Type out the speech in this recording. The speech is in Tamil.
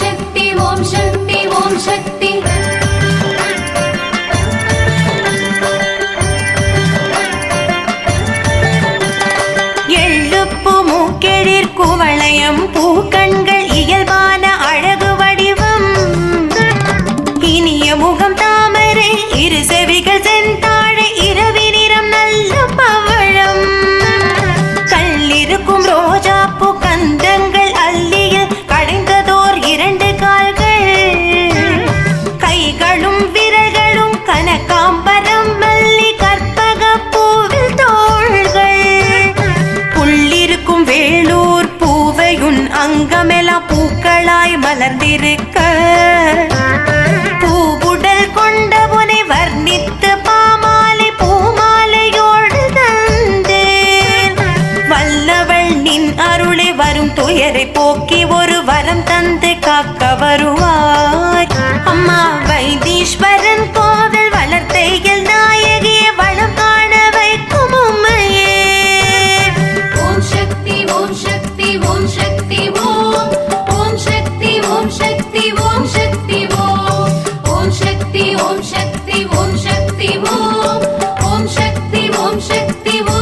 சக்தி ஓம் சக்தி ஓம் சக்தி. எள்ளுப்பு மூக்கெழிற் குவளையம் பூக்கண்கள் இயல்பான அழகு வடிவம். இனிய முகம் தாமரை இரு செவிகள் செந்தாழை இரவி வேளூர் பூவையுன் அங்கமெல்லாம் பூக்களாய் மலர்ந்திருக்க. பூவுடல் கொண்ட உனை வர்ணித்து பாமாலை பூமாலையோடு தந்தேன் வல்லவள் நின் அருளை வரும் துயரை போக்கி ஒரு வரம் தந்த. ஓம்